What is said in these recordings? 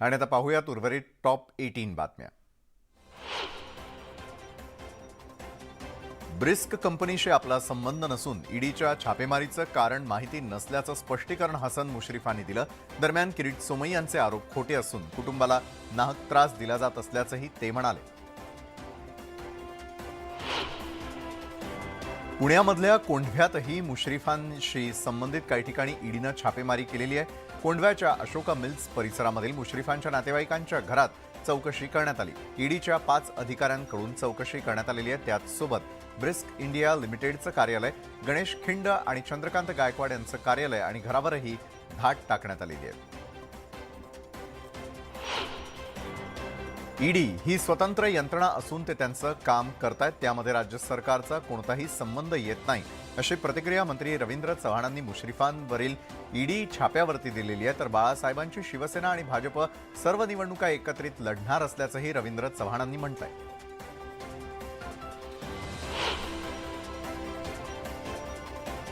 आणि आता पाहूयात उर्वरित टॉप एटीन बातम्या. ब्रिस्क कंपनीशी आपला संबंध नसून ईडीच्या छापेमारीचं कारण माहिती नसल्याचं स्पष्टीकरण हसन मुश्रीफांनी दिलं. दरम्यान किरीट सोमई यांचे आरोप खोटे असून कुटुंबाला नाहक त्रास दिला जात असल्याचंही ते म्हणाले. पुण्यामधल्या कोंढव्यातही मुश्रीफांशी संबंधित काही ठिकाणी ईडीनं छापेमारी केलेली आहे. कोंढव्याच्या अशोका मिल्स परिसरामधील मुश्रीफांच्या नातेवाईकांच्या घरात चौकशी करण्यात आली. ईडीच्या पाच अधिकाऱ्यांकडून चौकशी करण्यात आलेली आहे. त्याचसोबत ब्रिस्क इंडिया लिमिटेडचं कार्यालय गणेश खिंड आणि चंद्रकांत गायकवाड यांचं कार्यालय आणि घरावरही धाट टाकण्यात आलेली आहे. ईडी ही स्वतंत्र यंत्रणा असून ते त्यांचं काम करतायत. त्यामध्ये राज्य सरकारचा कोणताही संबंध येत नाही. अशी प्रतिक्रिया मंत्री रवींद्र चव्हाणांनी मुश्रीफांवरील ईडी छाप्यावरती दिलेली आहे. तर बाळासाहेबांची शिवसेना आणि भाजप सर्व निवडणुका एकत्रित लढणार असल्याचंही रवींद्र चव्हाणांनी म्हटलंय.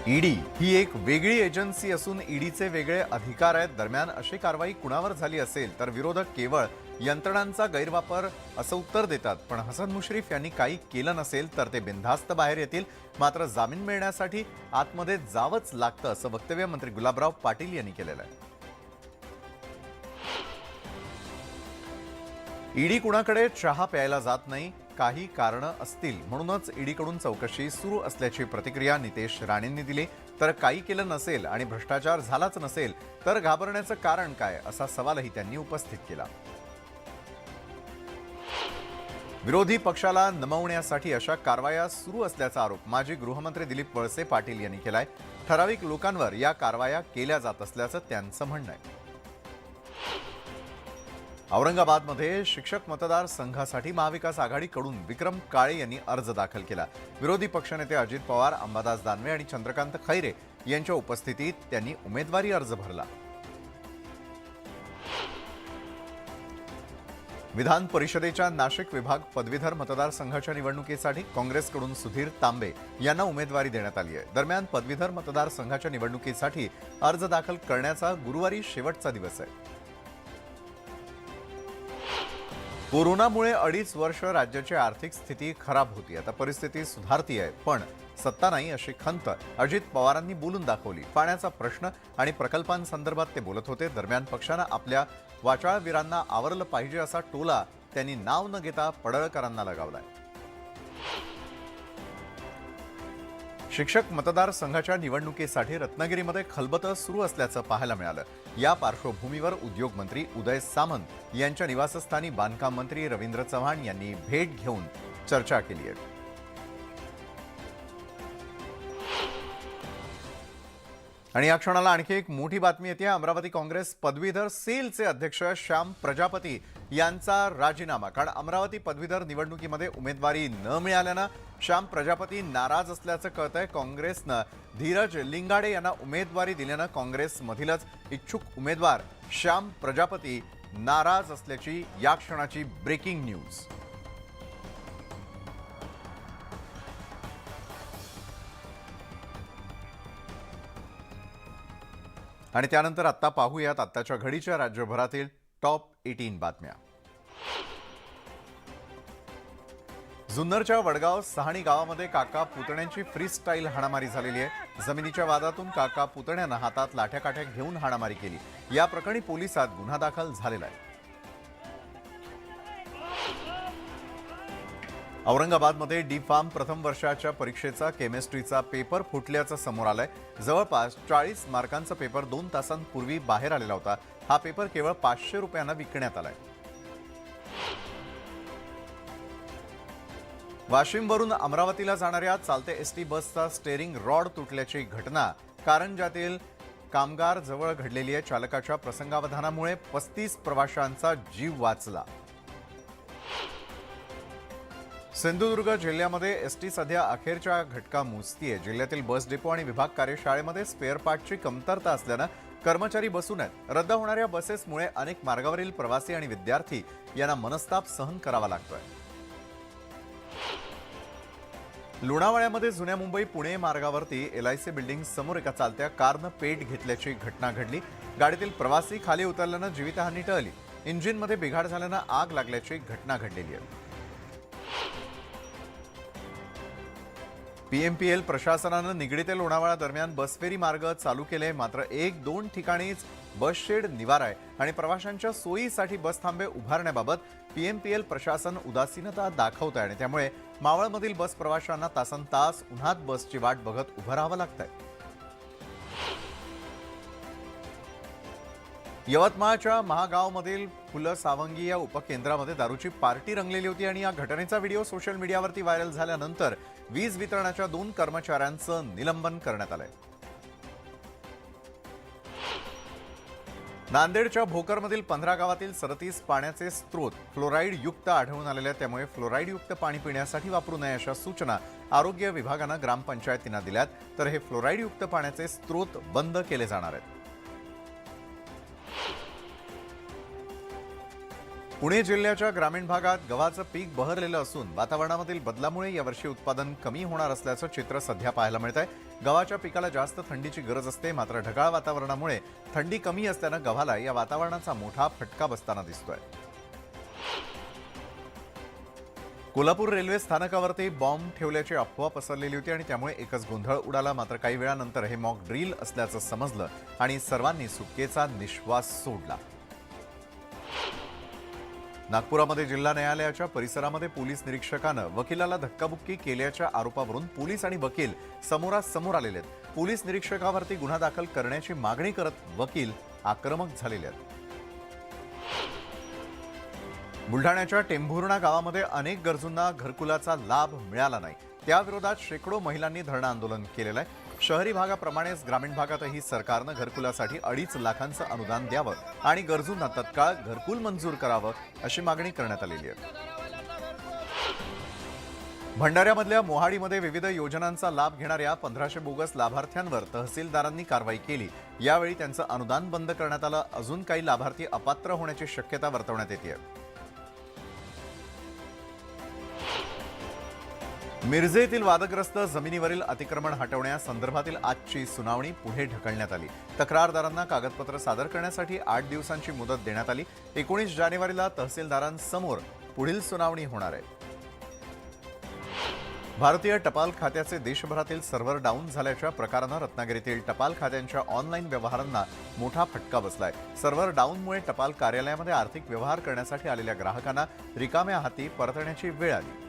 ईडी ही एक वेगळी एजन्सी असून ईडीचे वेगळे अधिकार आहेत. दरम्यान अशी कारवाई कुणावर झाली असेल तर विरोधक केवळ यंत्रणांचा गैरवापर असं उत्तर देतात. पण हसन मुश्रीफ यांनी काही केलं नसेल तर ते बिनधास्त बाहेर येतील. मात्र जामीन मिळण्यासाठी आतमध्ये जावंच लागतं असं वक्तव्य मंत्री गुलाबराव पाटील यांनी केलेलं आहे. ईडी कुणाकडे चहा प्यायला जात नाही? काही कारणं असतील. म्हणूनच ईडीकडून चौकशी सुरू असल्याची प्रतिक्रिया नितेश राणेंनी दिली. तर काही केलं नसेल आणि भ्रष्टाचार झालाच नसेल तर घाबरण्याचं कारण काय? असा सवालही त्यांनी उपस्थित केला. विरोधी पक्षाला नमवण्यासाठी अशा कारवाया सुरू असल्याचा आरोप माजी गृहमंत्री दिलीप वळसे पाटील यांनी केलाय. ठराविक लोकांवर या कारवाया केल्या जात असल्याचं त्यांचं म्हणणं आहे. औरंगाबादमध्ये शिक्षक मतदार संघासाठी महाविकास आघाडीकडून विक्रम काळे यांनी अर्ज दाखल केला. विरोधी पक्षनेते अजित पवार अंबादास दानवे आणि चंद्रकांत खैरे यांच्या उपस्थितीत त्यांनी उमेदवारी अर्ज भरला. विधान परिषदेच्या नाशिक विभाग पदवीधर मतदारसंघाच्या निवडणुकीसाठी काँग्रेसकडून सुधीर तांबे यांना उमेदवारी देण्यात आली आहे. दरम्यान पदवीधर मतदारसंघाच्या निवडणुकीसाठी अर्ज दाखल करण्याचा गुरुवारी शेवटचा दिवस आहे. कोरोनामुळे अडीच वर्ष राज्याची आर्थिक स्थिती खराब होती. आता परिस्थिती सुधारती आहे पण सत्ता नाही अशी खंत अजित पवारांनी बोलून दाखवली. पाण्याचा प्रश्न आणि प्रकल्पांसंदर्भात ते बोलत होते. दरम्यान पक्षानं आपल्या वाचाळवीरांना आवरलं पाहिजे असा टोला त्यांनी नाव न घेता पडळकरांना लगावलाय. शिक्षक मतदारसंघाच्या निवडणुकीसाठी रत्नागिरीमध्ये खलबतं सुरू असल्याचं पाहायला मिळालं. या पार्श्वभूमीवर उद्योग मंत्री उदय सामंत यांच्या निवासस्थानी बांधकाम मंत्री रवींद्र चव्हाण यांनी भेट घेऊन चर्चा केली आहे. आणि या क्षणाला आणखी एक मोठी बातमी येते. अमरावती काँग्रेस पदवीधर सेलचे अध्यक्ष श्याम प्रजापती यांचा राजीनामा. कारण अमरावती पदवीधर निवडणुकीमध्ये उमेदवारी न मिळाल्यानं श्याम प्रजापती नाराज असल्याचं कळत आहे काँग्रेसनं धीरज लिंगाडे यांना उमेदवारी दिल्यानं काँग्रेसमधीलच इच्छुक उमेदवार श्याम प्रजापती नाराज असल्याची या क्षणाची ब्रेकिंग न्यूज. आणि त्यानंतर आत्ता पाहूयात आत्ताच्या घडीच्या राज्यभरातील टॉप एटीन बातम्या. जुन्नरच्या वडगाव सहाणी गावामध्ये काका पुतण्यांची फ्री स्टाईल हाणामारी झालेली आहे. जमिनीच्या वादातून काका पुतण्यानं हातात लाठ्याकाठ्या घेऊन हाणामारी केली. या प्रकरणी पोलिसात गुन्हा दाखल झालेला आहे. औरंगाबादमध्ये डी फार्म प्रथम वर्षाच्या परीक्षेचा केमिस्ट्रीचा पेपर फुटल्याचं समोर आलंय. जवळपास चाळीस मार्कांचा पेपर दोन तासांपूर्वी बाहेर आलेला होता. हा पेपर केवळ पाचशे रुपयांना विकण्यात आलाय. वाशिमवरून अमरावतीला जाणाऱ्या चालते एस टी बसचा स्टेअरिंग रॉड तुटल्याची घटना. कारंजातील कामगार जवळ घडलेली आहे चालकाच्या प्रसंगावधानामुळे पस्तीस प्रवाशांचा जीव वाचला. सिंधुदुर्ग जिल्ह्यामध्ये एस टी सध्या अखेरच्या घटका मोजतीये. जिल्ह्यातील बस डेपो आणि विभाग कार्यशाळेमध्ये स्पेअर पार्टची कमतरता असल्यानं कर्मचारी बसून आहेत. रद्द होणाऱ्या बसेसमुळे अनेक मार्गावरील प्रवासी आणि विद्यार्थी यांना मनस्ताप सहन करावा लागतोय. लोणावळ्यामध्ये जुन्या मुंबई पुणे मार्गावरती एल आय सी बिल्डिंग समोर एका चालत्या कारनं पेट घेतल्याची घटना घडली. गाडीतील प्रवासी खाली उतरल्यानं जीवितहानी टळली. इंजिनमध्ये बिघाड झाल्यानं आग लागल्याची घटना घडलेली आहे. पीएमपीएल प्रशासनानं निगडीतील लोणावळा दरम्यान बसफेरी मार्ग चालू केले. मात्र एक दोन ठिकाणीच बस शेड निवार आहे आणि प्रवाशांच्या सोयीसाठी बस थांबे उभारण्याबाबत पीएमपीएल प्रशासन उदासीनता दाखवत आहे आणि त्यामुळे मावळमधील बस प्रवाशांना तासन तास उन्हात बसची वाट बघत उभं राहावं लागतंय. यवतमाळच्या महागावमधील फुलं सावंगी या उपकेंद्रामध्ये दारूची पार्टी रंगलेली होती आणि या घटनेचा व्हिडिओ सोशल मीडियावरती व्हायरल झाल्यानंतर वीज वितरणाच्या दोन कर्मचाऱ्यांचं निलंबन करण्यात आलंय. नांदेडच्या भोकरमधील पंधरा गावातील सदतीस पाण्याचे स्रोत फ्लोराईड युक्त आढळून आलेले आहेत. त्यामुळे फ्लोराईड युक्त पाणी पिण्यासाठी वापरू नये अशा सूचना आरोग्य विभागानं ग्रामपंचायतींना दिल्यात. तर हे फ्लोराईड युक्त पाण्याचे स्रोत बंद केले जाणार आहेत. पुणे जिल्ह्याच्या ग्रामीण भागात गव्हाचं पीक बहरलेलं असून वातावरणामधील बदलामुळे यावर्षी उत्पादन कमी होणार असल्याचं चित्र सध्या पाहायला मिळत आहे गव्हाच्या पिकाला जास्त थंडीची गरज असते मात्र ढगाळ वातावरणामुळे थंडी कमी असल्यानं गव्हाला या वातावरणाचा मोठा फटका बसताना दिसतोय. कोल्हापूर रेल्वे स्थानकावरती बॉम्ब ठेवल्याची अफवा पसरलेली होती आणि त्यामुळे एकच गोंधळ उडाला. मात्र काही वेळानंतर हे मॉक ड्रिल असल्याचं समजलं आणि सर्वांनी सुटकेचा निश्वास सोडला. नागपुरामध्ये जिल्हा न्यायालयाच्या परिसरामध्ये पोलीस निरीक्षकानं वकिलाला धक्काबुक्की केल्याच्या आरोपावरून पोलीस आणि वकील समोरासमोर आलेले आहेत. पोलीस निरीक्षकावरती गुन्हा दाखल करण्याची मागणी करत वकील आक्रमक झालेले आहेत. बुलढाण्याच्या टेंभुर्णा गावामध्ये अनेक गरजूंना घरकुलाचा लाभ मिळाला नाही. त्याविरोधात शेकडो महिलांनी धरणं आंदोलन केलेलं आहे. शहरी भागाप्रमाणेच ग्रामीण भागातही सरकारनं घरकुलासाठी अडीच लाखांचं अनुदान द्यावं आणि गरजूंना तत्काळ घरकुल मंजूर करावं अशी मागणी करण्यात आलेली आहे. भंडाऱ्यामधल्या मोहाडीमध्ये विविध योजनांचा लाभ घेणाऱ्या पंधराशे बोगस लाभार्थ्यांवर तहसीलदारांनी कारवाई केली. यावेळी त्यांचं अनुदान बंद करण्यात आलं. अजून काही लाभार्थी अपात्र होण्याची शक्यता वर्तवण्यात येते. मिरजे येथील वादग्रस्त जमिनीवरील अतिक्रमण हटवण्यासंदर्भातील आजची सुनावणी पुढे ढकलण्यात आली. तक्रारदारांना कागदपत्र सादर करण्यासाठी आठ दिवसांची मुदत देण्यात आली. एकोणीस जानेवारीला तहसीलदारांसमोर पुढील सुनावणी होणार आहे. भारतीय टपाल खात्याचे देशभरातील सर्व्हर डाऊन झाल्याच्या प्रकारानं रत्नागिरीतील टपाल खात्यांच्या ऑनलाईन व्यवहारांना मोठा फटका बसलाय. सर्व्हर डाऊनमुळे टपाल कार्यालयामध्ये आर्थिक व्यवहार करण्यासाठी आलेल्या ग्राहकांना रिकाम्या हाती परतण्याची वेळ आली.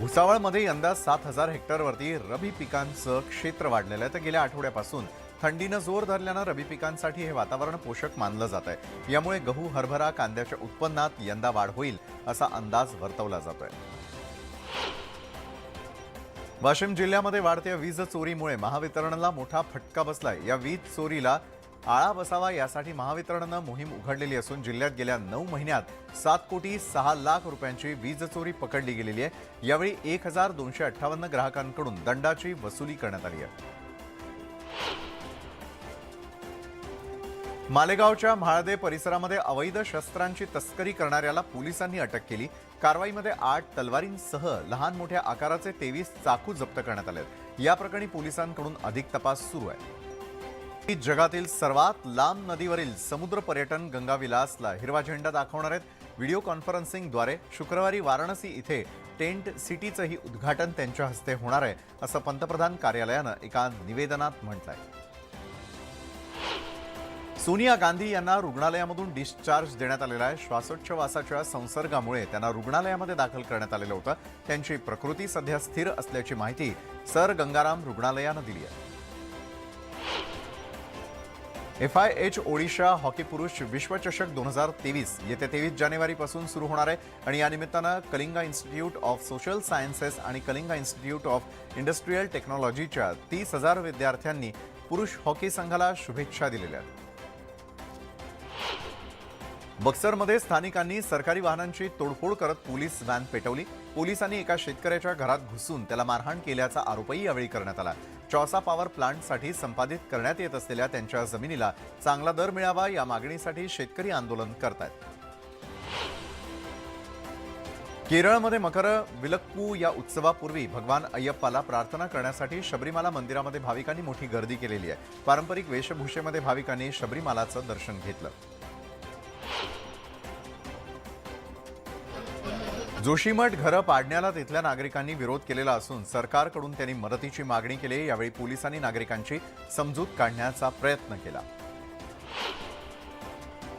भुसावळमध्ये यंदा सात हजार हेक्टरवरती रबी पिकांचं क्षेत्र वाढलेलं आहे. तर गेल्या आठवड्यापासून थंडीनं जोर धरल्यानं रबी पिकांसाठी हे वातावरण पोषक मानलं जात आहे. यामुळे गहू हरभरा कांद्याच्या उत्पन्नात यंदा वाढ होईल असा अंदाज वर्तवला जातोय. वाशिम जिल्ह्यामध्ये वाढत्या वीज चोरीमुळे महावितरणला मोठा फटका बसलाय. या वीज चोरीला आळा बसावा यासाठी महावितरणनं मोहीम उघडलेली असून जिल्ह्यात गेल्या नऊ महिन्यात सात कोटी सहा लाख रुपयांची वीज चोरी पकडली गेलेली आहे. यावेळी एक हजार दोनशे अठ्ठावन्न ग्राहकांकडून दंडाची वसुली करण्यात आली आहे. मालेगावच्या म्हाळदे परिसरामध्ये अवैध शस्त्रांची तस्करी करणाऱ्याला पोलिसांनी अटक केली. कारवाईमध्ये आठ तलवारींसह लहान मोठ्या आकाराचे तेवीस चाकू जप्त करण्यात आले या प्रकरणी पोलिसांकडून अधिक तपास सुरू आहे. जगातील सर्वात लांब नदीवरील समुद्र पर्यटन गंगाविलासला हिरवा झेंडा दाखवणार आहेत. व्हिडिओ कॉन्फरन्सिंगद्वारे शुक्रवारी वाराणसी इथे टेंट सिटीचंही उद्घाटन त्यांच्या हस्ते होणार आहे असं पंतप्रधान कार्यालयानं एका निवेदनात म्हटलंय. सोनिया गांधी यांना रुग्णालयामधून डिस्चार्ज देण्यात आलेला आहे. श्वासोच्छवासाच्या संसर्गामुळे त्यांना रुग्णालयामध्ये दाखल करण्यात आलेलं होतं. त्यांची प्रकृती सध्या स्थिर असल्याची माहिती सर गंगाराम रुग्णालयानं दिली आहे. F I H Odisha hockey पुरुष विश्वचषक दोन हजार तेवीस येत्या तेवीस जानेवारीपासून सुरू होणार आहे. आणि या निमित्तानं Kalinga Institute of Social Sciences आणि कलिंगा इन्स्टिट्यूट ऑफ इंडस्ट्रीयल टेक्नॉलॉजीच्या तीस हजार विद्यार्थ्यांनी पुरुष हॉकी संघाला शुभेच्छा दिलेल्या आहेत. बक्सरमध्ये स्थानिकांनी सरकारी वाहनांची तोडफोड करत पोलीस व्हॅन पेटवली. पोलिसांनी एका शेतकऱ्याच्या घरात घुसून त्याला मारहाण केल्याचा आरोपही यावेळी करण्यात आला. चौसा पॉवर प्लांटसाठी संपादित करण्यात येत असलेल्या त्यांच्या जमिनीला चांगला दर मिळावा या मागणीसाठी शेतकरी आंदोलन करतायत. केरळमध्ये मकर विलक्कू या उत्सवापूर्वी भगवान अय्यप्पाला प्रार्थना करण्यासाठी शबरीमाला मंदिरामध्ये भाविकांनी मोठी गर्दी केलेली आहे. पारंपरिक वेशभूषेमध्ये भाविकांनी शबरीमालाचं दर्शन घेतलं. जोशीमठ घरं पाडण्याला तिथल्या नागरिकांनी विरोध केलेला असून सरकारकडून त्यांनी मदतीची मागणी केली यावेळी पोलिसांनी नागरिकांची समजूत काढण्याचा प्रयत्न केला.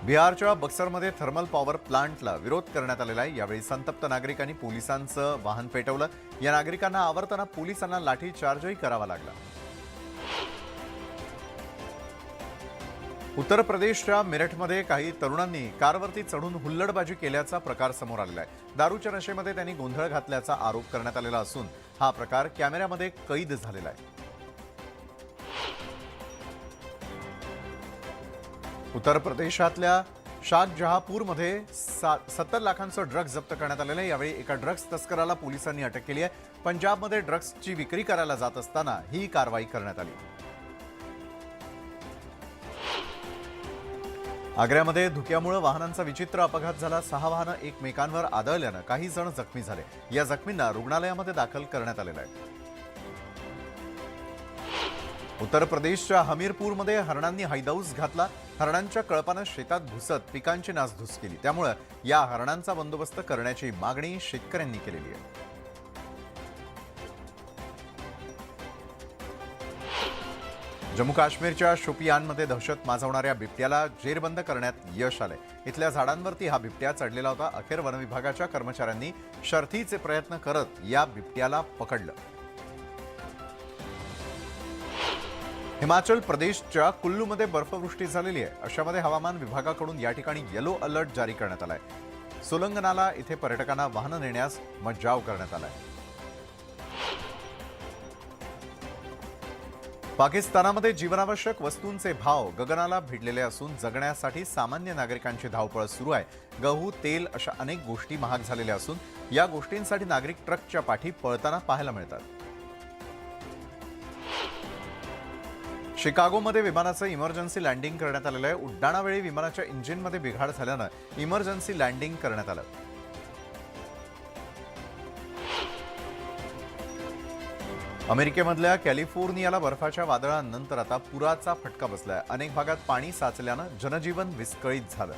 बिहारच्या बक्सरमध्ये थर्मल पॉवर प्लांटला विरोध करण्यात आलेला आहे. यावेळी संतप्त नागरिकांनी पोलिसांचं वाहन पेटवलं. या नागरिकांना आवरताना पोलिसांना लाठीचार्जही करावा लागला. उत्तर प्रदेशच्या मेरठमध्ये काही तरुणांनी कारवरती चढून हुल्लडबाजी केल्याचा प्रकार समोर आलेला आहे. दारूच्या नशेमध्ये त्यांनी गोंधळ घातल्याचा आरोप करण्यात आलेला असून हा प्रकार कॅमेऱ्यामध्ये कैद झालेला आहे. उत्तर प्रदेशातल्या शाहजहापूरमध्ये सत्तर लाखांचं ड्रग्ज जप्त करण्यात आलेलं आहे. यावेळी एका ड्रग्ज तस्कराला पोलिसांनी अटक केली आहे. पंजाबमध्ये ड्रग्जची विक्री करायला जात असताना ही कारवाई करण्यात आली. आग्र्यामध्ये धुक्यामुळे वाहनांचा विचित्र अपघात झाला. सहा वाहनं एकमेकांवर आदळल्यानं काही जण जखमी झाले. या जखमींना रुग्णालयामध्ये दाखल करण्यात आलेलं आहे. उत्तर प्रदेशच्या हमीरपूरमध्ये हरणांनी हैदाऊस घातला. हरणांच्या कळपानं शेतात घुसत पिकांची नासधूस केली. त्यामुळे या हरणांचा बंदोबस्त करण्याची मागणी शेतकऱ्यांनी केलेली आहे. जम्मू काश्मीरच्या शोपियानमध्ये दहशत माजवणाऱ्या बिबट्याला जेरबंद करण्यात यश आले इथल्या झाडांवरती हा बिबट्या चढलेला होता. अखेर वनविभागाच्या कर्मचाऱ्यांनी शर्थीचे प्रयत्न करत या बिबट्याला पकडलं. हिमाचल प्रदेशच्या कुल्लूमध्ये बर्फवृष्टी झालेली आहे. अशामध्ये हवामान विभागाकडून या ठिकाणी येलो अलर्ट जारी करण्यात आलाय. सोलंगनाला इथे पर्यटकांना वाहनं नेण्यास मज्जाव करण्यात आलाय. पाकिस्तानामध्ये जीवनावश्यक वस्तूंचे भाव गगनाला भिडलेले असून जगण्यासाठी सामान्य नागरिकांची धावपळ सुरू आहे. गहू तेल अशा अनेक गोष्टी महाग झालेल्या असून या गोष्टींसाठी नागरिक ट्रकच्या पाठी पळताना पाहायला मिळतात. शिकागोमध्ये विमानाचं इमर्जन्सी लँडिंग करण्यात आलेलं आहे. उड्डाणावेळी विमानाच्या इंजिनमध्ये बिघाड झाल्यानं इमर्जन्सी लँडिंग करण्यात आलं. अमेरिकेमधल्या कॅलिफोर्नियाला बर्फाच्या वादळानंतर आता पुराचा फटका बसलाय. अनेक भागात पाणी साचल्यानं जनजीवन विस्कळीत झालं.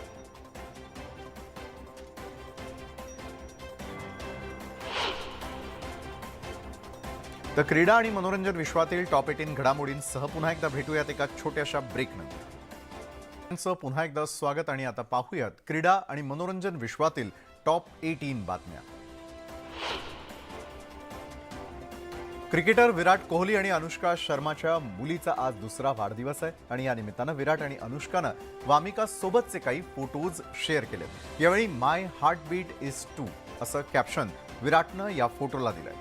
तर क्रीडा आणि मनोरंजन विश्वातील टॉप एटीन घडामोडींसह पुन्हा एकदा भेटूयात एका छोट्याशा ब्रेकनंतर पुन्हा एकदा स्वागत आणि आता पाहूयात क्रीडा आणि मनोरंजन विश्वातील टॉप एटीन बातम्या. क्रिकेटर विराट कोहली आणि अनुष्का शर्माच्या मुलीचा आज दुसरा वाढदिवस आहे आणि या निमित्तानं विराट आणि अनुष्कानं वामिका सोबतचे काही फोटोज शेअर केले यावेळी my heart beat is two असं कॅप्शन विराटनं या फोटोला दिलंय.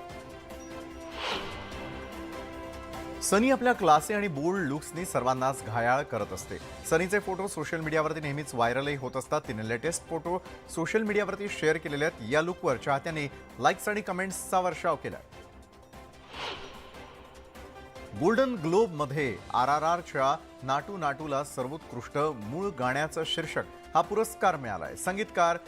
सनी आपल्या क्लासी आणि बोल्ड लुक्सनी सर्वांनाच घायाळ करत असते. सनीचे फोटो सोशल मीडियावरती नेहमीच व्हायरलही होत असतात. तिने लेटेस्ट फोटो सोशल मीडियावरती शेअर केलेले आहेत. या लुकवर चाहत्यांनी लाईक्स आणि कमेंट्सचा वर्षाव केला गोल्डन ग्लोबमध्ये आर आर आरच्या नाटू नाटूला सर्वोत्कृष्ट मूळ गाण्याचं शीर्षक हा पुरस्कार मिळाला आहे संगीतकार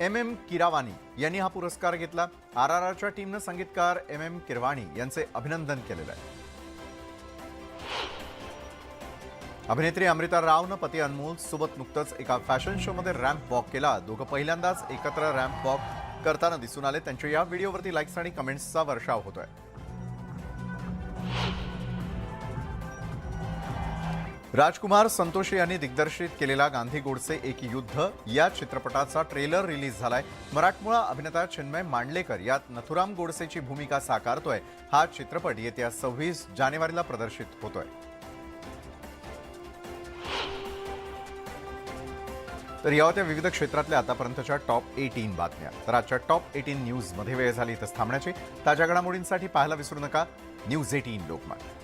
एम एम किरावानी यांनी हा पुरस्कार घेतला. आर आर आरच्या टीमनं संगीतकार एम एम किरवाणी यांचे अभिनंदन केलेलं आहे. अभिनेत्री अमृता रावनं पती अनमोल सोबत नुकतंच एका फॅशन शोमध्ये रॅम्प वॉक केला. दोघं पहिल्यांदाच एकत्र रॅम्प वॉक करताना दिसून आले. त्यांच्या या व्हिडिओवरती लाईक्स आणि कमेंट्सचा वर्षाव होतोय. राजकुमार संतोषी यांनी दिग्दर्शित केलेला गांधी गोडसे एक युद्ध या चित्रपटाचा ट्रेलर रिलीज झालाय. मराठमोळा अभिनेता चिन्मय मांडलेकर यात नथुराम गोडसेची भूमिका साकारतोय. हा चित्रपट येत्या सव्वीस जानेवारीला प्रदर्शित होतोय. तर या होत्या विविध क्षेत्रातल्या आतापर्यंतच्या टॉप एटीन बातम्या. तर आजच्या टॉप एटीन न्यूजमध्ये वेळ झाली इथंच थांबण्याची. ताज्या घडामोडींसाठी पाहायला विसरू नका. News eighteen Lokmat